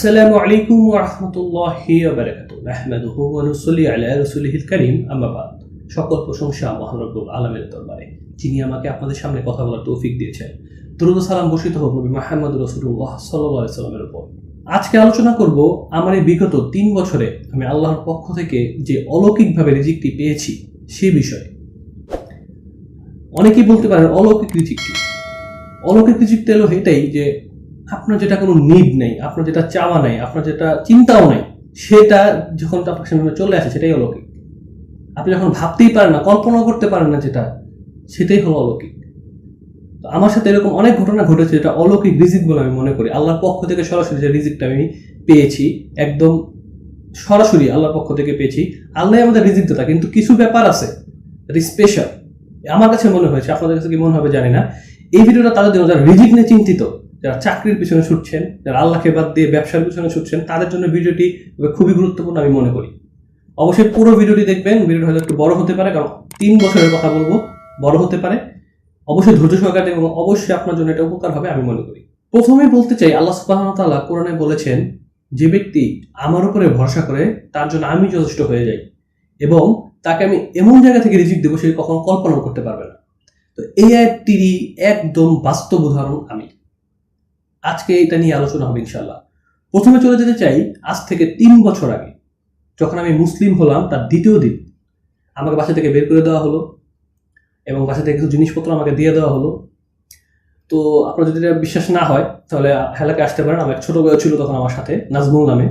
আসসালামু আলাইকুম রাহমাতুল্লাহি ওয়া বারাকাতুহু। নাহমাদুহু ওয়া নুসাল্লি আলা রাসূলিহিল কারীম আম্মা বাদ। সকল প্রশংসা মহান রব্বুল আলামিনের দরবারে। যিনি আমাকে আপনাদের সামনে কথা বলার তৌফিক দিয়েছেন। দরুদ ও সালাম বর্ষিত হোক নবী মুহাম্মদ রাসূলুল্লাহ সাল্লাল্লাহু আলাইহি সাল্লামের উপর। আজকে আলোচনা করব আমার এই বিগত তিন বছরে আমি আল্লাহর পক্ষ থেকে যে অলৌকিকভাবে রিজিকটি পেয়েছি সে বিষয়ে। অনেকেই বলতে পারেন অলৌকিক রিজিক কি অলৌকিক রিজিকটা হলো এটাই যে আপনার যেটা কোনো নিড নেই, আপনার যেটা চাওয়া নেই, আপনার যেটা চিন্তাও নেই, সেটা যখন আপনার সামনে চলে আসে, সেটাই অলৌকিক। আপনি যখন ভাবতেই পারেন না, কল্পনাও করতে পারেন না যেটা, সেটাই হলো অলৌকিক। তো আমার সাথে এরকম অনেক ঘটনা ঘটেছে যেটা অলৌকিক রিজিক বলে আমি মনে করি। আল্লাহর পক্ষ থেকে সরাসরি যে রিজিকটা আমি পেয়েছি, একদম সরাসরি আল্লাহর পক্ষ থেকে পেয়েছি, আল্লাহ আমাদের রিজিক দাতা, কিন্তু কিছু ব্যাপার আছে স্পেশাল আমার কাছে মনে হয়েছে, আপনাদের কাছে কি মনে হবে জানি না। এই ভিডিওটা তাদের জন্য যারা রিজিক নিয়ে চিন্তিত যারা চাকরির পিছনে ছুটছেন, যারা আল্লাহকে বাদ দিয়ে ব্যবসার পিছনে ছুটছেন, তাদের জন্য ভিডিওটি খুবই গুরুত্বপূর্ণ আমি মনে করি। অবশ্যই পুরো ভিডিওটি দেখবেন, ভিডিওটি হয়তো একটু বড় হতে পারে, কারণ তিন বছরের কথা বলব, বড় হতে পারে। অবশ্যই ধৈর্য সহকারে এবং অবশ্যই আপনার জন্য এটা উপকার হবে আমি মনে করি। প্রথমেই বলতে চাই, আল্লাহ সুবাহ তাআলা কোরআনে বলেছেন, যে ব্যক্তি আমার উপরে ভরসা করে, তার জন্য আমি যথেষ্ট হয়ে যাই এবং তাকে আমি এমন জায়গা থেকে রিজিক দেবো, সে কখনো কল্পনাও করতে পারবে না। তো এই আয়াতটিরই একদম বাস্তব উদাহরণ আমি। আজকে এটা নিয়ে আলোচনা হবে ইনশাল্লাহ প্রথমে চলে যেতে চাই আজ থেকে তিন বছর আগে, যখন আমি মুসলিম হলাম তার দ্বিতীয় দিন। আমাকে বাসা থেকে বের করে দেওয়া হলো এবং বাসা থেকে কিছু জিনিসপত্র আমাকে দিয়ে দেওয়া হলো। তো আপনার যদি এটা বিশ্বাস না হয়, তাহলে হেলাকে আসতে পারেন। আমার ছোট বয়স ছিল তখন আমার সাথে, নাজমুল নামে।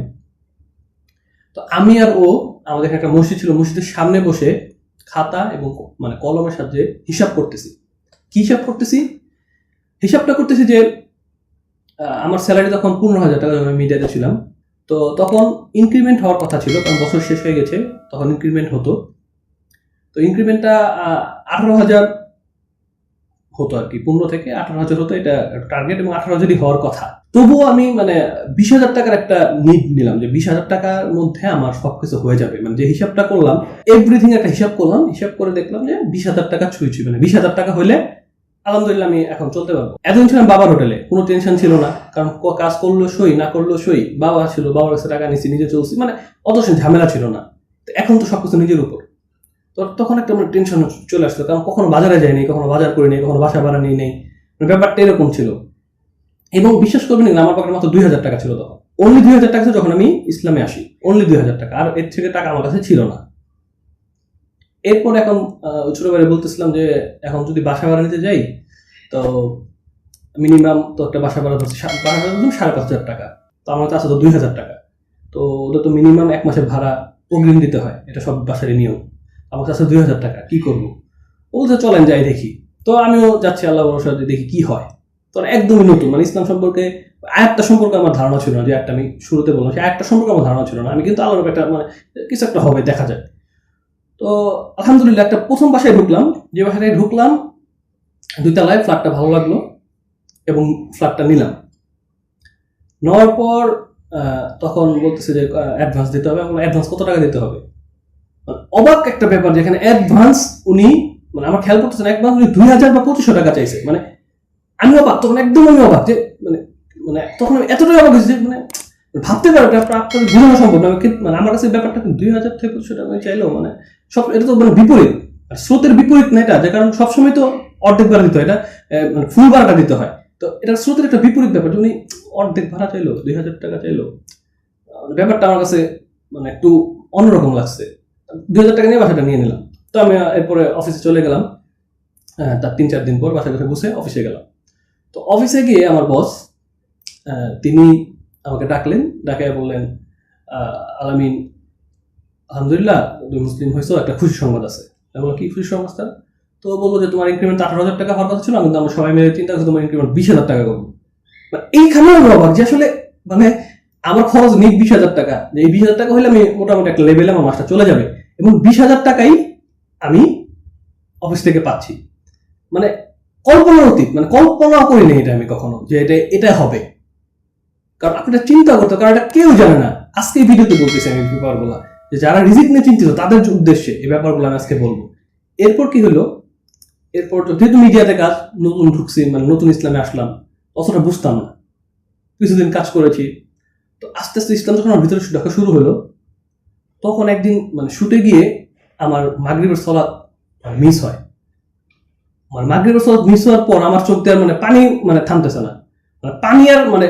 তো আমি আর ও, আমাদের একটা মসজিদ ছিল, মসজিদের সামনে বসে খাতা এবং মানে কলমের সাহায্যে হিসাব করতেছি। কি হিসাব করতেছি? হিসাবটা করতেছি যে আমার স্যালারি তখন পনেরো হাজার টাকা আমি মিডিয়াতে ছিলাম। তো তখন ইনক্রিমেন্ট হওয়ার কথা ছিল, কারণ বছর শেষ হয়ে গেছে, তখন ইনক্রিমেন্ট হতো। তো ইনক্রিমেন্টটা আঠারো হাজার হতো আর কি, পনেরো থেকে আঠারো হাজার হতো, এটা টার্গেট এবং আঠারো হাজারই হওয়ার কথা। তবুও আমি মানে বিশ হাজার টাকার একটা নিড নিলাম, যে বিশ হাজার টাকার মধ্যে আমার সব কিছু হয়ে যাবে। মানে যে হিসাবটা করলাম এভরিথিং একটা হিসাব করলাম, হিসাব করে দেখলাম যে বিশ হাজার টাকা ছুঁই মানে বিশ হাজার টাকা হলে আলহামদুলিল্লাহ আমি এখন চলতে পারব। এতদিন ছিলাম বাবার হোটেলে, কোনো টেনশন ছিল না। কারণ কাজ করল সই, না করল সই, বাবা ছিল, বাবার কাছে টাকা নিচ্ছি নিজে চলছি মানে অত ঝামেলা ছিল না। তো এখন তো সবকিছু নিজের উপর। তো তখন একটা মানে টেনশন চলে আসলো, কারণ কখনো বাজারে যায়নি কখনো বাজার করে নেই কখনো বাসা ভাড়া নিয়ে নেই মানে ব্যাপারটা এরকম ছিল। এবং বিশ্বাস করবেন না আমার পকেটে মাত্র দুই হাজার টাকা ছিল তখন। অনলি দুই হাজার টাকা যখন আমি ইসলামে আসি। অনলি দুই হাজার টাকা। আর এর থেকে টাকা আমার কাছে ছিল না। এরপর এখন ছোটবেলায় বলতেছিলাম যে, এখন যদি বাসা ভাড়া নিতে যাই, তো মিনিমাম তো একটা বাসা ভাড়া ধরছে বাসা ভাড়া ধরুন সাড়ে পাঁচ হাজার টাকা। তো আমার কাছে তো দুই হাজার টাকা। তো ওদের তো মিনিমাম এক মাসের ভাড়া অগ্রিম দিতে হয়, এটা সব বাসারই নিয়ম। আমার কাছে দুই হাজার টাকা, কি করব? যে চলেন, যাই দেখি। তো আমিও যাচ্ছি, আল্লাহ ভরসা দেখি কি হয়। তো একদমই নতুন মানে ইসলাম সম্পর্কে আয়াতটা সম্পর্কে আমার ধারণা ছিল না, যে একটা আমি শুরুতে বললাম, সেই আয়াতটা সম্পর্কে আমার ধারণা ছিল না। আমি কিন্তু আল্লাহর একটা মানে কিছু একটা হবে, দেখা যায় তো আলহামদুলিল্লাহ একটা প্রথম বাসায় ঢুকলাম। যে বাসাটায় ঢুকলাম, দুইতলায় ফ্ল্যাটটা ভালো লাগল এবং ফ্ল্যাটটা নিলাম। নেওয়ার পর তখন বলতেছে যে অ্যাডভান্স দিতে হবে। অ্যাডভান্স কত টাকা দিতে হবে? মানে অবাক একটা ব্যাপার যেখানে অ্যাডভান্স উনি মানে আমার খেয়াল করতেছেন অ্যাডভান্স উনি দুই হাজার বা পঁচিশশো টাকা চাইছে। মানে আমি অবাক, তখন একদম আমি অবাক যে মানে মানে তখন আমি এতটাই অবাক হয়েছি যে মানে ভাবতে পারো, এটা আপনার বোঝানো সম্ভব না। মানে আমার কাছে ব্যাপারটা দুই হাজার থেকে পঁচিশশো টাকা চাইলেও মানে সব এটা তো মানে বিপরীত। আর স্রোতের বিপরীত না এটা যে কারণ সবসময় তো অর্ধেক ভাড়া দিতে হয়। এটা মানে ফুল ভাড়াটা দিতে হয়। তো এটা স্রোতের একটা বিপরীত ব্যাপার উনি অর্ধেক ভাড়া চাইলো দুই হাজার টাকা চাইলো ব্যাপারটা আমার কাছে মানে একটু অন্যরকম লাগছে। দুই হাজার টাকা নিয়ে বাসাটা নিয়ে নিলাম। তো আমি এরপরে অফিসে চলে গেলাম। তার তিন চার দিন পর বাসায় বসে বসে অফিসে গেলাম। তো অফিসে গিয়ে আমার বস তিনি আমাকে ডাকলেন ডাকে বললেন আলামিন আলহামদুলিল্লাহ তুমি মুসলিম হয়েছো একটা খুশি সংবাদ আছে। বললাম, কি খুশি সংবাদটা তো বলব যে তোমার ইনক্রিমেন্ট আঠারো হাজার টাকা হওয়ার কথা ছিল কিন্তু আমরা সবাই মিলে চিন্তা করছি তোমার ইনক্রিমেন্ট বিশ হাজার টাকা করব। মানে এইখানেও আমি অবাক যে আসলে মানে আমার খরচ নেই বিশ হাজার টাকা। যে এই বিশ হাজার টাকা হলে আমি মোটামুটি একটা লেভেলে আমার মাসটা চলে যাবে। এবং বিশ হাজার টাকাই আমি অফিস থেকে পাচ্ছি। মানে কল্পনার অতীত মানে কল্পনা করিনি এটা আমি কখনো যে এটা এটা হবে। কারণ আপনি এটা চিন্তা করতে কারণ এটা কেউ জানে না। আজকে এই ভিডিওতে বলতেছি আমি ব্যাপারগুলো, যে যারা রিজিক নিয়ে চিন্তিত, তাদের উদ্দেশ্যে এই ব্যাপারগুলো আমি আজকে বলব। এরপর কি হলো? এরপর যেহেতু মিডিয়াতে কাজ, নতুন ঢুকছি মানে নতুন ইসলামে আসলাম, অতটা বুঝতাম না। কিছুদিন কাজ করেছি, তো আস্তে আস্তে ইসলাম যখন আমার ভিতরে ঢোকা শুরু হলো, তখন একদিন মানে শুটে গিয়ে আমার মাগরিবের সলাৎ মিস হয়। মানে মাগরিবের সলাদ মিস হওয়ার পর আমার চোখ দিয়ে আর মানে পানি মানে থামতেছে না। মানে পানি আর মানে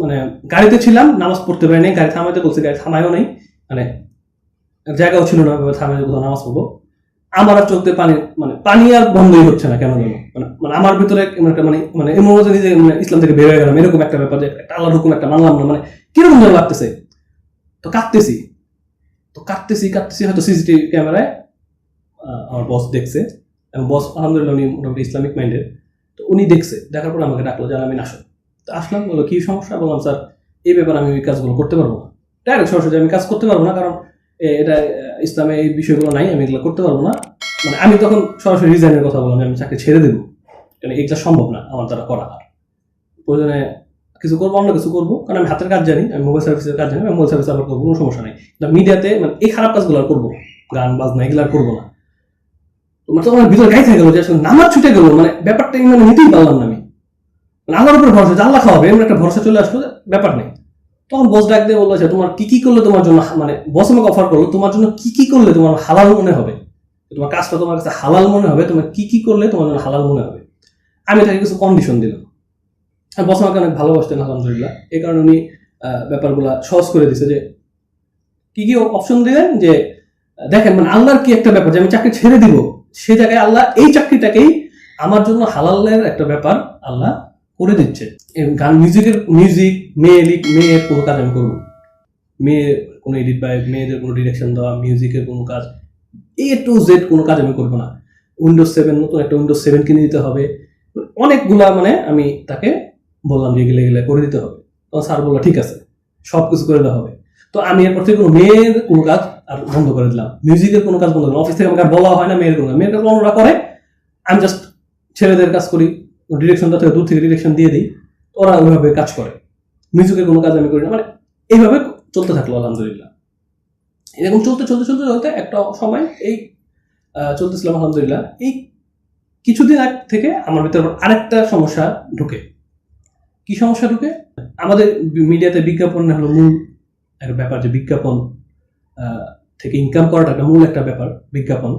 মানে- গাড়িতে ছিলাম, নামাজ পড়তে পারি নাই গাড়ি থামাইতে বলছে, গাড়ি থামাইও নাই মানে জায়গাও ছিল না থামাইতে কোথাও নামাজ পড়ব। আমার আর চোখ দিয়ে পানি মানে পানি আর বন্ধই হচ্ছে না, কেন মানে মানে আমার ভিতরে মানে মানে এমন মতো নিজে মানে ইসলাম থেকে বের হয়ে গেলাম, এরকম একটা ব্যাপার যে একটা আল্লাহর হুকুম একটা মানলাম না মানে কীরকম যেন লাগতেছে। তো কাঁদতেছি তো কাঁদতেছি কাঁদতেছি, হয়তো সিসিটিভি ক্যামেরায় আমার বস দেখছে, এবং বস আলহামদুলিল্লাহ উনি মোটামুটি ইসলামিক মাইন্ডের, তো উনি দেখছে, দেখার পর আমাকে ডাকলো যে আমি আসো। তো আসলাম বলো, কি সমস্যা? বললাম, স্যার, এই ব্যাপারে আমি ওই কাজগুলো করতে পারব না। ডাইরেক্ট সরাসরি আমি কাজ করতে পারব না, কারণ এটা ইসলামে এই বিষয়গুলো নাই, আমি এগুলো করতে পারব না। মানে আমি তখন সরাসরি রিজাইনের কথা বললাম যে আমি চাকরি ছেড়ে দেবো। কারণ এগুলো সম্ভব না আমার দ্বারা করা আর। প্রয়োজনে কিছু করব, অন্য কিছু করব, কারণ আমি হাতের কাজ জানি, আমি মোবাইল সার্ভিসের কাজ জানি আমি মোবাইল সার্ভিস আবার করব, কোনো সমস্যা নেই। মিডিয়াতে মানে এই খারাপ কাজগুলো আর করব গান, বাজনা, এগুলো আর করব না। তোমার তখন আমার ভিতরে গাই থেকে গেলো, যে আসলে নামাজ ছুটে গেলো মানে ব্যাপারটা মানে নিতেই পারলাম না আমি। মানে আল্লাহর উপরে ভরসা, যে আল্লাহ খাওয়াবে, এমন একটা ভরসা চলে আসলো ব্যাপার নেই। তখন বস ডাক দিয়ে বলল তোমার কি কি করলে তোমার জন্য মানে বস আমাকে অফার করল, তোমার জন্য কি কি করলে তোমার হালাল মনে হবে? তোমার কাজটা তোমার কাছে হালাল মনে হবে, তোমার কি কি করলে তোমার জন্য হালাল মনে হবে? আমি তাকে কিছু কন্ডিশন দিলাম। আর বস আমাকে অনেক ভালোবাসতেন, আলহামদুলিল্লাহ। এই কারণে উনি ব্যাপারগুলা সহজ করে দিছে যে, কি কি অপশন দিলেন? যে, দেখেন মানে আল্লাহর কি একটা ব্যাপার, যে আমি চাকরি ছেড়ে দিব, সে জায়গায় আল্লাহ এই চাকরিটাকেই আমার জন্য হালালের একটা ব্যাপার আল্লাহ করে দিচ্ছে। গান মিউজিকের মিউজিক মেয়ে এডিট মেয়ের কোনো কাজ আমি করব মেয়ে কোনো এডিট বা মেয়েদের কোনো ডিরেকশন দেওয়া মিউজিকের কোনো কাজ এ টু জেড কোনো কাজ আমি করব না। উইন্ডোজ সেভেন নতুন একটা উইন্ডোজ সেভেন কিনে দিতে হবে। অনেকগুলা মানে আমি তাকে বললাম যে এগুলো এগুলো করে দিতে হবে। তখন স্যার বলল, ঠিক আছে সব কিছু করে দেওয়া হবে। তো আমি এরপর থেকে কোনো মেয়ের কোনো কাজ আর বন্ধ করে দিলাম। মিউজিকের কোনো কাজ বন্ধ করলাম। অফিস থেকে আমাকে বলা হয় না, মেয়ের কোনো মেয়ের কাজ অন্যরা করে আমি জাস্ট ছেলেদের কাজ করি। ডিরেকশনটা থেকে দূর থেকে ডিরেকশন দিয়ে দিই ওরা ওইভাবে কাজ করে। মিউজিকের কোনো কাজ আমি করি না মানে এইভাবে চলতে থাকল, আলহামদুলিল্লাহ। এরকম চলতে চলতে চলতে চলতে একটা সময় এই চলতেছিলাম, আলহামদুলিল্লাহ। এই কিছুদিন আগ থেকে আমার ভিতরে আরেকটা সমস্যা ঢুকে। কি সমস্যা ঢুকে? আমাদের মিডিয়াতে বিজ্ঞাপন হলো মূল একটা ব্যাপার যে বিজ্ঞাপন থেকে ইনকাম করাটা একটা মূল একটা ব্যাপার বিজ্ঞাপন।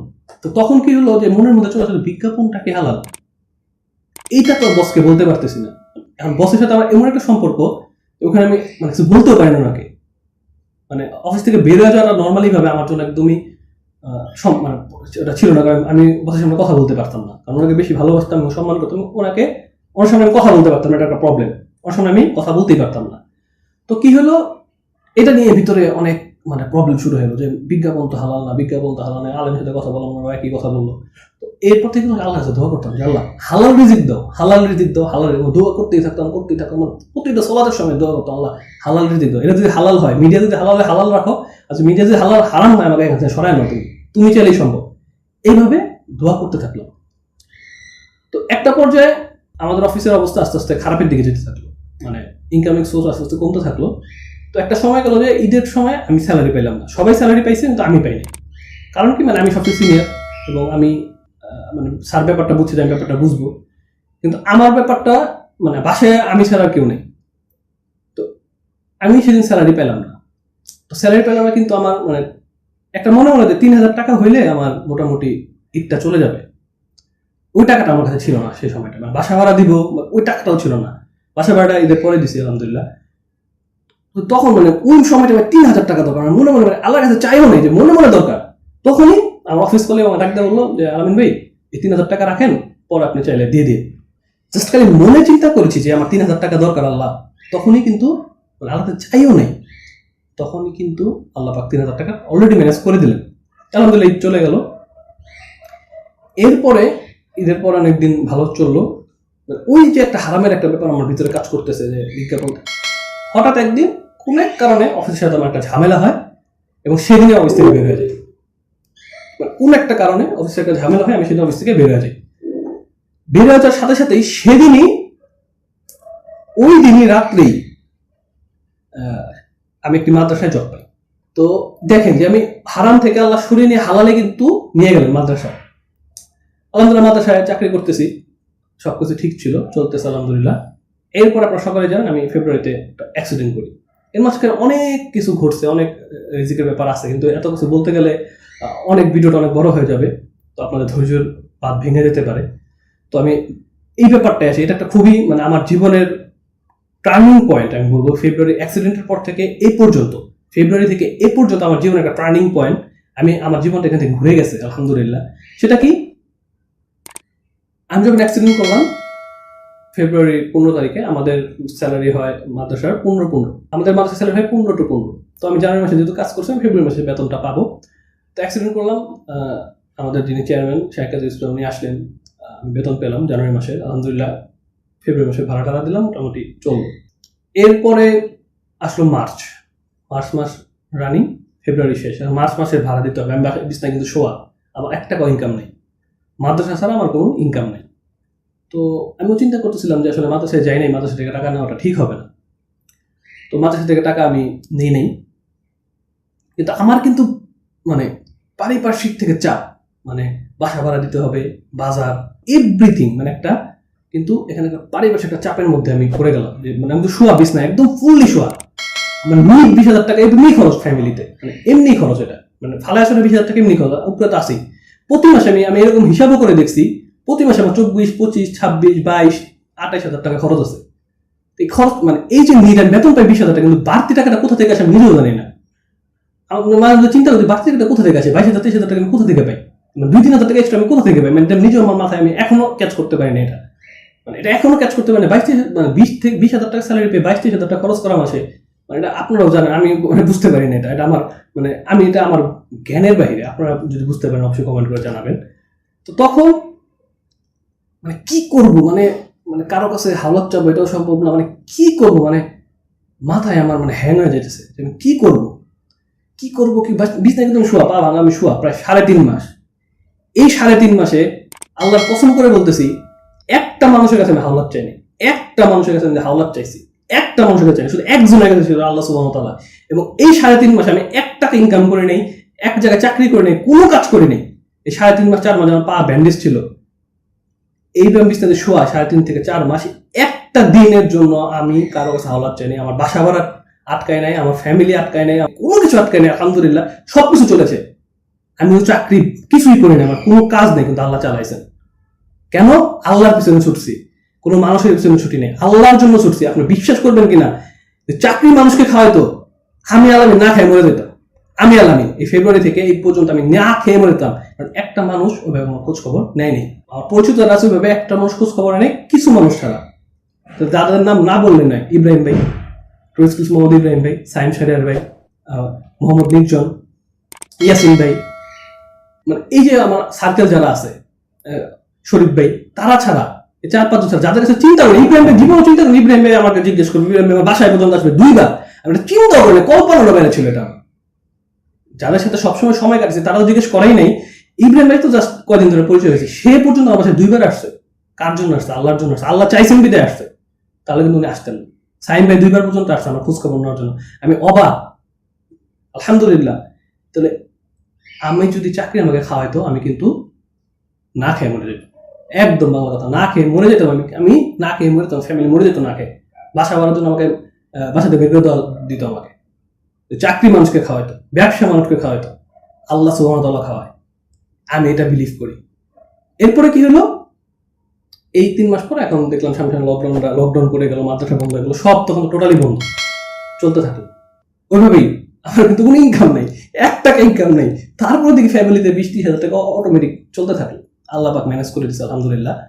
তো তখন কি হলো যে মনের মধ্যে চলে আসলে বিজ্ঞাপনটাকে হালাল? এইটা তো বসকে বলতে পারতেছি না। এখন বসের সাথে আমার এমন একটা সম্পর্ক ওখানে আমি মানে কিছু বলতেও পারি না ওনাকে। মানে অফিস থেকে বের হয়ে যাওয়াটা নর্মালি ভাবে আমার জন্য একদমই আহ, সম- মানে ওটা ছিল না কারণ আমি বসের সামনে কথা বলতে পারতাম না। কারণ ওনাকে বেশি ভালোবাসতাম এবং সম্মান করতাম ওনাকে ওনার সামনে আমি কথা বলতে পারতাম না এটা একটা প্রবলেম ওনার সামনে আমি কথা বলতেই পারতাম না। তো কি হলো? এটা নিয়ে ভিতরে অনেক মানে প্রবলেম শুরু হলো যে বিজ্ঞাপন তো হালাল না, বিজ্ঞাপন তো হালাল না, আলেমের সাথে কথা বললাম ওরা একই কথা বলল। তো এরপর থেকে আল্লাহর কাছে দোয়া করতাম যে, আল্লাহ, হালাল রিজিক দাও, হালাল রিজিক দাও, হালাল দোয়া করতেই থাকতাম করতেই থাকতাম মানে প্রতিটা সলাতের সময় দোয়া করতাম, আল্লাহ, হালাল রিজিক দাও। এটা যদি হালাল হয় মিডিয়া যদি হালাল হালাল রাখো। আচ্ছা মিডিয়া যদি হালাল, হারাম হয়, আমাকে এখান সরাই না তুমি। তুমি চাইলেই সম্ভব। এইভাবে দোয়া করতে থাকলাম। তো একটা পর্যায়ে আমাদের অফিসের অবস্থা আস্তে আস্তে খারাপের দিকে যেতে থাকল। মানে ইনকামিং সোর্স আস্তে আস্তে কমতে থাকল। তো একটা সময় গেল যে ঈদের সময় আমি স্যালারি পেলাম না। সবাই স্যালারি পাইছে, কিন্তু আমি পাইনি। কারণ কি? মানে আমি সবচেয়ে সিনিয়র এবং আমি মানে স্যার ব্যাপারটা বুঝছি আমি ব্যাপারটা বুঝব। কিন্তু আমার ব্যাপারটা মানে বাসায় আমি ছাড়া কেউ নেই। তো আমি সেদিন স্যালারি পেলাম না। তো স্যালারি পেলাম না কিন্তু আমার মানে একটা মনে মনে যে তিন হাজার টাকা হইলে আমার মোটামুটি ঈদটা চলে যাবে। ওই টাকাটা আমার কাছে ছিল না সেই সময়টা। মানে বাসা ভাড়া দিব, ওই টাকাটাও ছিল না। বাসা ভাড়াটা ঈদের পরে দিছি, আলহামদুলিল্লাহ। তো তখন মানে ওই সময়টা আমার তিন হাজার টাকা দরকার। মনে মনে মানে আল্লাহর কাছে চাইও নেই যে মনে মনে দরকার। তখনই আমার অফিস কলে আমার ডাকতে বলল যে আলমিন ভাই, এই তিন হাজার টাকা রাখেন, পরে আপনি চাইলে দিয়ে দিয়ে জাস্ট খালি মনে চিন্তা করেছি যে, আমার তিন হাজার টাকা দরকার আল্লাহ। তখনই কিন্তু মানে আল্লাহকে চাইও নেই। তখনই কিন্তু আল্লাহ পাক তিন হাজার টাকা অলরেডি ম্যানেজ করে দিলেন। আলহামদুলিল্লাহ চলে গেল। এরপরে, ঈদের পর অনেকদিন ভালো চলল। ওই যে একটা হারামের একটা ব্যাপার আমার ভিতরে কাজ করতেছে যে বিজ্ঞাপন হঠাৎ একদিন কোন এক কারণে অফিসের সাথে আমার একটা ঝামেলা হয় এবং সেদিনে অফিস থেকে বের হয়ে যাই মানে কোন একটা কারণে অফিসের একটা ঝামেলা হয়, আমি সেদিন অফিস থেকে বের হয়ে যাই। বের হয়ে যাওয়ার সাথে সাথেই সেদিনই, ওই দিনই রাত্রেই আমি একটি মাদ্রাসায় জব পাই। তো দেখেন যে আমি হারাম থেকে আল্লাহ সরিয়ে নিয়ে হালালে কিন্তু নিয়ে গেলেন মাদ্রাসায়। আলহামদুলিল্লাহ মাদ্রাসায় চাকরি করতেছি, সবকিছু ঠিক ছিল, চলতেছে আলহামদুলিল্লাহ। এরপর আপনারা সকালে জানেন, আমি ফেব্রুয়ারিতে অ্যাক্সিডেন্ট করি। এর মাঝখানে অনেক কিছু ঘটছে, অনেক রিজিকের ব্যাপার আছে, কিন্তু এত কিছু বলতে গেলে অনেক ভিডিওটা অনেক বড় হয়ে যাবে, তো আপনাদের ধৈর্যের বাদ ভেঙে যেতে পারে। তো আমি এই ব্যাপারটাই আছে, এটা একটা খুবই মানে আমার জীবনের টার্নিং পয়েন্ট আমি বলব ফেব্রুয়ারি অ্যাক্সিডেন্টের পর থেকে এ পর্যন্ত। ফেব্রুয়ারি থেকে এ পর্যন্ত আমার জীবনের একটা টার্নিং পয়েন্ট আমি আমার জীবনটা এখান থেকে ঘুরে গেছে, আলহামদুলিল্লাহ। সেটা কি? আমি যখন অ্যাক্সিডেন্ট করলাম ফেব্রুয়ারি পনেরো তারিখে আমাদের স্যালারি হয় মাদ্রাসার পনেরো পনেরো। আমাদের মাদ্রাসার স্যালারি হয় পনেরো টু পনেরো। তো আমি জানুয়ারি মাসে যেহেতু কাজ করছি, আমি ফেব্রুয়ারি মাসে বেতনটা পাবো। তো অ্যাক্সিডেন্ট করলাম আমাদের যিনি চেয়ারম্যান শাহেকাজ ইসলাম উনি আসলেন। আমি বেতন পেলাম জানুয়ারি মাসে, আলহামদুলিল্লাহ ফেব্রুয়ারি মাসে ভাড়া টাড়া দিলাম, মোটামুটি চলবে এরপরে আসলো মার্চ। মার্চ মাস রানিং ফেব্রুয়ারি শেষ। মার্চ মাসের ভাড়া দিতে হবে। আমি বিছনায় কিন্তু শোয়া। আমার একটা ইনকাম নেই। মাদ্রাসা ছাড়া আমার কোনো ইনকাম নেই। তো আমিও চিন্তা করতেছিলাম যে আসলে মাদ্রাসায় যাই নাই, মাদ্রাসা থেকে টাকা নেওয়াটা ঠিক হবে না। তো মাদ্রাসা থেকে টাকা আমি নেই নেই। কিন্তু আমার কিন্তু মানে পারিপার্শ্বিক থেকে চাপ মানে বাসা ভাড়া দিতে হবে, বাজার এভরিথিং মানে একটা কিন্তু এখানে পারিপার্শ্বিক একটা চাপের মধ্যে আমি পড়ে গেলাম। যে মানে আমি তো শোয়া বিছনা একদম ফুললি শোয়া। মানে মিনিট বিশ হাজার টাকা, এমনি খরচ ফ্যামিলিতে মানে এমনি খরচ এটা। মানে ফালে আসলে বিশ হাজার টাকা, এমনি খরচ, উপরে তো আসেই প্রতি মাসে আমি আমি এরকম হিসাবও করে দেখছি প্রতি মাসে আমার চব্বিশ, পঁচিশ, ছাব্বিশ, বাইশ, আঠাইশ হাজার টাকা খরচ আছে। এই খরচ মানে এই যে আমি বেতন পাই বিশ হাজার টাকা, কিন্তু বাড়তি টাকাটা কোথা থেকে আসে আমি নিজেও জানি না। আমার মাঝে চিন্তা করি বাড়তি টাকাটা কোথা থেকে আসে, বাইশ হাজার, তেইশ হাজার টাকা আমি কোথা থেকে পাই? মানে দুই, তিন হাজার টাকা এক্সট্রা আমি কোথা থেকে পাই? মানে নিজেও আমার মাথায় আমি এখনও ক্যাচ করতে পারিনি এটা। মানে এটা এখনও ক্যাচ করতে পারি না। বাইশ মানে বিশ থেকে বিশ হাজার টাকা স্যালারি পেয়ে বাইশ, তেইশ হাজার টাকা খরচ করা মাসে মানে এটা আপনারাও জানেন, আমি মানে বুঝতে পারি না এটা। এটা আমার মানে আমি এটা আমার জ্ঞানের বাইরে আপনারা যদি বুঝতে পারেন, অবশ্যই কমেন্ট করে জানাবেন। তো তখন মানে কি করব? মানে মানে কারও কাছে হাওলাত চাবো এটাও সম্ভব না। মানে কি করব? মানে মাথায় আমার মানে হ্যাং হয়ে যেতেছে আমি কি করব? কি করব কি? বিছনায় কিন্তু শোয়া পা ভাঙা আমি শোয়া, প্রায় সাড়ে তিন মাস। এই সাড়ে তিন মাসে আল্লাহর কসম করে বলতেছি, একটা মানুষের কাছে আমি হাওলাত চাইনি। একটা মানুষের কাছে আমি হাওলাত চাইছি, একটা মানুষের কাছে শুধু একজনের কাছে ছিল আল্লাহ সুবাহ তাআলা। এবং এই সাড়ে তিন মাসে আমি এক টাকা ইনকাম করে নেই, এক জায়গায় চাকরি করে নেই, কোনো কাজ করে নেই। এই সাড়ে তিন মাস, চার মাস আমার পা ব্যান্ডেজ ছিল এই ব্যায়াম বিস্তারিত শোয়া সাড়ে তিন থেকে চার মাস একটা দিনের জন্য আমি কারও কাছে হাওলাত চাইনি, আমার বাসা ভাড়া আটকায় নাই, আমার ফ্যামিলি আটকায় নাই কোনো কিছু আটকায় নাই, আলহামদুলিল্লাহ সব কিছু চলেছে। আমি ওই চাকরি কিছুই করি না আমার কোনো কাজ নেই, কিন্তু আল্লাহ চালাইছেন। কেন? আল্লাহর পিছনে ছুটছি। কোনো মানুষের পিছনে ছুটি নেই, আল্লাহর জন্য ছুটছি। আপনি বিশ্বাস করবেন কিনা? চাকরি মানুষকে খাওয়াইতো, আমি আলামি না খাই মরে যেতাম। আমি আলামি এই ফেব্রুয়ারি থেকে এই পর্যন্ত আমি না খেয়ে মরে কারণ একটা মানুষ ওইভাবে আমার খোঁজ খবর নেয়নি আমার পরিচিত আছে ওইভাবে একটা মানুষ খোঁজ খবর নেই, কিছু মানুষ ছাড়া। তো যাদের নাম না বললে নয় ইব্রাহিম ভাই। রইসকুল মোহাম্মদ ইব্রাহিম ভাই, সাইম শারিয়ার ভাই মোহাম্মদ নির্জন, ইয়াসিন ভাই। মানে এই যে আমার সার্কেল যারা আছে শরীফ ভাই, তারা ছাড়া চার পাঁচজন ছাড়া, যাদের কাছে চিন্তা করি ইব্রাহিম ভাই জীবন চিন্তা করি ইব্রাহিম ভাই আমাকে জিজ্ঞেস করবে, ইব্রাহিম ভাই বাসায় পর্যন্ত আসবে দুইবার। আমি চিন্তা করি না, কল্পনারও বাইরে ছিল এটা। যাদের সাথে সবসময় সময় কাটছে তারাও জিজ্ঞেস করাই নাই। ইব্রাহিম ভাই তো জাস্ট কদিন ধরে পরিচয় হয়েছে সে পর্যন্ত আমার বাসায় দুইবার আসছে। কার জন্য আসছে? আল্লাহর জন্য আসছে। আল্লাহ চাইছেন বিদায় আসছে তাহলে কিন্তু উনি আসতেন। সাইম ভাই দুইবার পর্যন্ত আসছে আমার খোঁজ খবর নেওয়ার জন্য। আমি অবাক। আলহামদুলিল্লাহ। তাহলে আমি যদি চাকরি আমাকে খাওয়াইতো আমি কিন্তু না খেয়ে মরে যেতাম। একদম বাংলা কথা না খেয়ে মরে যেতাম আমি। আমি না খেয়ে মরে যেতাম ফ্যামিলি মরে যেত না খেয়ে। বাসা বাড়ার জন্য আমাকে আহ, বাসা থেকে বের করে দিত আমাকে। চাকরি মানুষকে খাওয়াইতো, ব্যবসা মানুষকে খাওয়াইতো, আল্লাহ সুবাহতাল্লাহ খাওয়ায়। আমি এটা বিলিভ করি। এরপরে কি হলো? এই তিন মাস পর এখন দেখলাম সামনে লকডাউনটা লকডাউন করে গেল, মাদ্রাসা বন্ধ হয়ে গেলো, সব তখন টোটালি বন্ধ। চলতে থাকল। ওইভাবেই আমার কিন্তু কোনো ইনকাম নেই, এক টাকা ইনকাম নেই। তারপর দেখি ফ্যামিলিতে বিশ ত্রিশ হাজার টাকা অটোমেটিক চলতে থাকল। আল্লাহ পাক ম্যানেজ করে দিচ্ছে আলহামদুলিল্লাহ।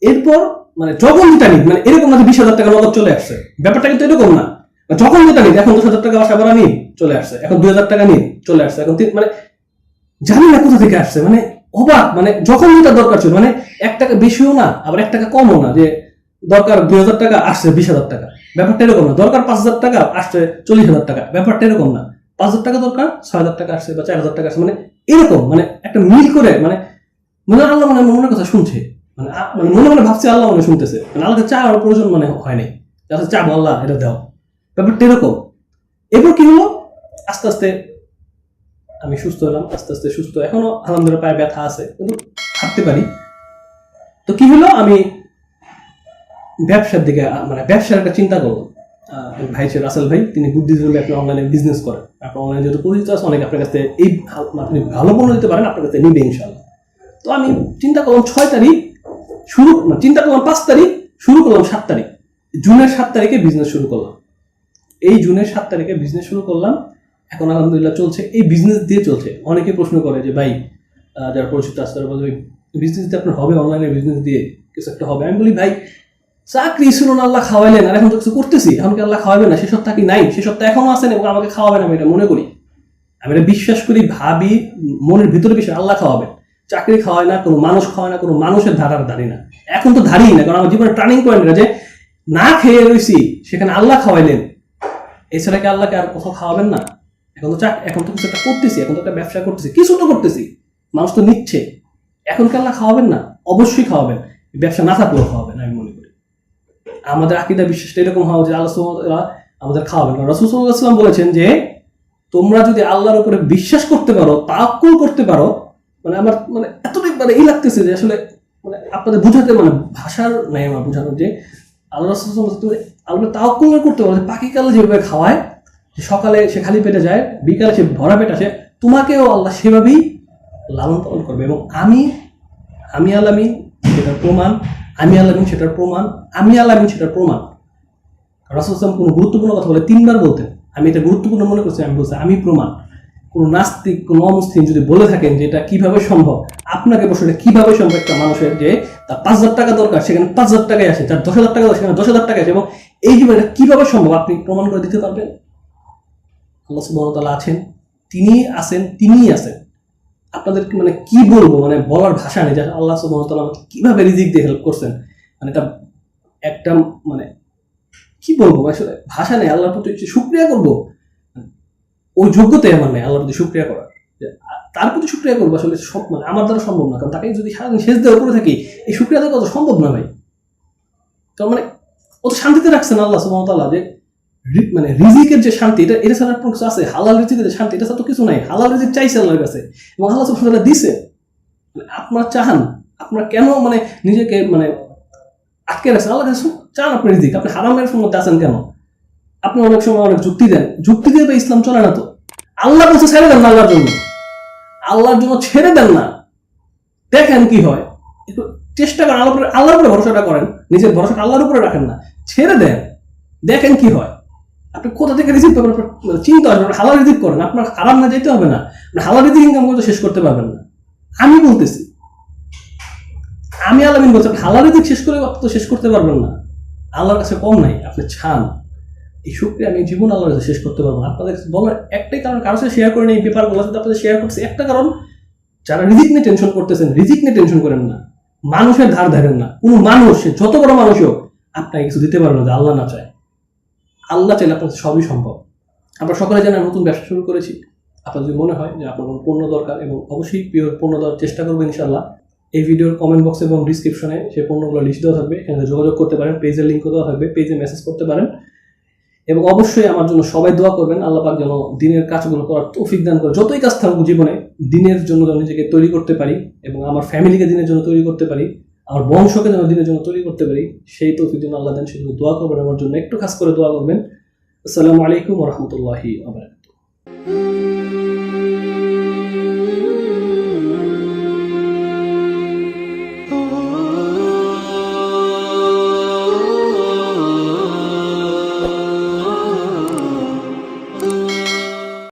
এরপর মানে যখন নিই মানে এরকম না বিশ হাজার টাকা নগদ চলে আসছে। ব্যাপারটা কিন্তু এরকম না। যখন যেটা নিই এখন দশ হাজার টাকা বাসা ভাড়া নিই চলে আসছে। এখন দুই হাজার টাকা নিই চলে আসছে। এখন মানে জানি না কোথা থেকে আসছে। মানে অবাক মানে যখন যেটা দরকার ছিল মানে এক টাকা বেশিও না, আবার এক টাকা কমও না যে দরকার দুই হাজার টাকা, আসছে বিশ হাজার টাকা। ব্যাপারটা এরকম না। দরকার পাঁচ হাজার টাকা, আসছে চল্লিশ হাজার টাকা। ব্যাপারটা এরকম না। পাঁচ হাজার টাকা দরকার, ছয় হাজার টাকা আসছে বা চার হাজার টাকা আসছে। মানে এরকম মানে একটা মিল করে মানে মনে আল্লাহ মানে মনের কথা শুনছে। মানে মানে মনে মনে ভাবছে আল্লাহ মনে শুনতেছে। মানে আল্লাহকে চাওয়ার প্রয়োজন মানে হয় নাই। যাতে চাবো আল্লাহ, এটা দাও। ব্যাপারটা এরকম। এরপর কি হলো? আস্তে আস্তে আমি সুস্থ হলাম আস্তে আস্তে সুস্থ। এখনও আলহামদুলিল্লাহ পায়ে ব্যথা আছে কিন্তু হাঁটতে পারি। তো কি হলো? আমি ব্যবসার দিকে মানে ব্যবসার একটা চিন্তা আহ, ভাই ছিল রাসেল ভাই তিনি বুদ্ধিজীবী আপনি অনলাইনে বিজনেস করেন। আপনার অনলাইনে যেহেতু পরিচিত আছে অনেক আপনার কাছে এই ভাল- আপনি ভালো পণ্য দিতে পারেন আপনার কাছে নিবে ইনশাল্লাহ তো আমি চিন্তা করলাম ছয় তারিখ শুরু মানে চিন্তা করলাম পাঁচ তারিখ শুরু করলাম সাত তারিখ। জুনের সাত তারিখে বিজনেস শুরু করলাম। এই জুনের সাত তারিখে বিজনেস শুরু করলাম। এখন আলহামদুলিল্লাহ চলছে। এই বিজনেস দিয়ে চলছে। অনেকে প্রশ্ন করে যে, ভাই যারা পরিচিত আছে, তারা বলবে বিজনেস দিয়ে আপনার হবে অনলাইনে বিজনেস দিয়ে কিছু একটা হবে। আমি বলি, ভাই, চাকরি ছিল না, আল্লাহ খাওয়াইলেন। আর এখন তো কিছু করতেছি। এখন কি আল্লাহ খাওয়াবে না? সে সপ্তাহ কি নাই। সে সপ্তাহ এখনও আছেন এবং আমাকে খাওয়াবেন আমি এটা মনে করি। আমি এটা বিশ্বাস করি, ভাবি, মনের ভিতরে বিশ্বাস আল্লাহ খাওয়াবেন। চাকরি খাওয়ায় না, কোনো মানুষ খাওয়ায় না, কোনো মানুষের ধারার ধারি না। এখন তো ধারি না, কারণ আমার জীবনের টার্নিং পয়েন্ট যে, না খেয়ে রয়েছি সেখানে আল্লাহ খাওয়াইলেন। এছাড়া কি আল্লাহকে আর কোথাও খাওয়াবেন না? এখন তো চাক এখন তো কিছু একটা করতেছি, এখন তো একটা ব্যবসা করতেছি, কিছু তো করতেছি। মানুষ তো নিচ্ছে। এখন কি আল্লাহ খাওয়াবেন না? অবশ্যই খাওয়াবেন। ব্যবসা না থাকলেও খাওয়াবেন, আমি মনে করি। আমাদের আকিদা বিশ্বাসটা এরকম হওয়া যে আল্লাহ আমাদের খাওয়াবেন কারণ বলেছেন যে, তোমরা যদি আল্লাহর উপরে বিশ্বাস করতে পারো, তাওয়াক্কুল করতে পারো মানে আমার মানে এতটাই মানে এই লাগতেছে যে আসলে মানে আপনাদের বুঝাতে মানে ভাষার নাই আমার বোঝানোর যে আল্লাহ তুমি আল্লাহ তাওয়াক্কুল করতে পারো পাখি কালে যেভাবে খাওয়ায় সকালে সে খালি পেটে যায়, বিকালে সে ভরা পেট আসে, তোমাকেও আল্লাহ সেভাবেই লালন পালন করবে এবং আমি আমি আলামিন সেটার প্রমাণ, আমি আলামিন সেটার প্রমাণ, আমি আলামিন সেটার প্রমাণ। রাসুল ইসলাম কোনো গুরুত্বপূর্ণ কথা বলে তিনবার বলতেন। আমি এটা গুরুত্বপূর্ণ মনে করছি, আমি বলছি, আমি প্রমাণ। কোনো নাস্তিক কোনো অমুসলিম যদি বলে থাকেন যে এটা কীভাবে সম্ভব আপনাকে বসে এটা কীভাবে সম্ভব একটা মানুষের যে তার পাঁচ হাজার টাকা দরকার সেখানে পাঁচ হাজার টাকায় আসে তার দশ হাজার টাকা দরকার, সেখানে দশ হাজার টাকা আসে এবং এই জীবনে এটা কীভাবে সম্ভব আপনি প্রমাণ করে দিতে পারবেন? আল্লাহ তাআলা আছেন তিনি আছেন তিনিই আছেন। আপনাদের মানে কি বলব মানে বলার ভাষা নেই যে আল্লাহ ওয়া আমাকে কীভাবে রিজিক দিয়ে হেল্প করছেন। মানে এটা একটা মানে কি বলব আসলে ভাষা নেই আল্লাহর প্রতি শুক্রিয়া করব। ওই যোগ্যতাই আমার নেই, আল্লাহর প্রতি শুক্রিয়া করার তার প্রতি শুক্রিয়া করব আসলে মানে আমার দ্বারা সম্ভব না, কারণ তাকে যদি সারাদিন শেষ দেওয়ার উপরে থাকি, এই শুক্রিয়া দেওয়া কত সম্ভব না ভাই। তার মানে ও তো শান্তিতে রাখছেন আল্লাহ তাআলা, যে মানে রিজিকের যে শান্তি, এটা এটা ছাড়া কোনো কিছু আছে? হালাল রিজিকের যে শান্তি, এটা ছাড়া তো কিছু নাই। হালাল রিজিক চাইছে আল্লাহর কাছে, এবং আল্লাহ ওয়া দিছে। মানে আপনারা চাহান আপনারা কেন মানে নিজেকে মানে আটকে রাখছেন? আল্লাহ কাছে চান আপনি রিজিক, আপনি হারামের মধ্যে আছেন কেন? আপনি অনেক সময় অনেক যুক্তি দেন। যুক্তি দিয়ে তো ইসলাম চলে না তো। আল্লাহ বলছে, ছেড়ে দেন আল্লাহর জন্য। আল্লাহর জন্য ছেড়ে দেন না। দেখেন কি হয়। একটু চেষ্টা করেন, আল্লাহর উপরে আল্লাহর উপরে ভরসাটা করেন। নিজের ভরসাটা আল্লাহর উপরে রাখেন না। ছেড়ে দেন। দেখেন কি হয়। আপনি কোথা থেকে রিসিভ পাবেন মানে চিন্তা আসবে হালাল রিজিক করেন। আপনার আরাম না যেতে হবে না। আপনি হালাল রিজিক ইনকাম করতে শেষ করতে পারবেন না। আমি বলতেছি, আমি আলামিন বলছি আপনি হালাল রিজিক শেষ করে তো শেষ করতে পারবেন না। আল্লাহর কাছে কম নাই। আপনি ছান এই শুক্রিয়া, আমি জীবন আল্লাহর কাছে শেষ করতে পারব না। আপনাদের বলার একটাই কারণ কারোর সাথে শেয়ার করেন, এই পেপারগুলো সাথে আপনাদের শেয়ার করছে একটা কারণ, যারা রিজিক নিয়ে টেনশন করতেছেন, রিজিক নিয়ে টেনশন করেন না। মানুষের ধার ধারেন না। কোনো মানুষ যত বড় মানুষ হোক, আপনাকে কিছু দিতে পারবে না আল্লাহ না চায়। আল্লাহ চাইলে আপনার সবই সম্ভব। আমরা সকলে জানেন, নতুন ব্যবসা শুরু করেছি। আপনার যদি মনে হয় যে আপনার কোনো পণ্য দরকার, এবং অবশ্যই পিওর পণ্য দেওয়ার চেষ্টা করব ইনশাল্লাহ এই ভিডিওর কমেন্ট বক্স এবং ডিসক্রিপশনে সেই পণ্যগুলো লিস্ট দেওয়া থাকবে। এখানে যোগাযোগ করতে পারেন পেজের লিঙ্কও দেওয়া থাকবে পেজে মেসেজ করতে পারেন। এবং অবশ্যই আমার জন্য সবাই দোয়া করবেন, আল্লাহ পাক যেন দিনের কাজগুলো করার তৌফিক দান করে। যতই কাজ থাকুক জীবনে, দিনের জন্য যেন নিজেকে তৈরি করতে পারি এবং আমার ফ্যামিলিকে দিনের জন্য তৈরি করতে পারি, আমার বংশকে যেন দিনের জন্য তৈরি করতে পারি, সেই তৌফিক যেন আল্লাহ দেন, সেজন্য দোয়া করবেন। আমার জন্য একটু কাজ করে দোয়া করবেন। আসসালামু আলাইকুম রহমতুল্লাহি আবরাকাতুহ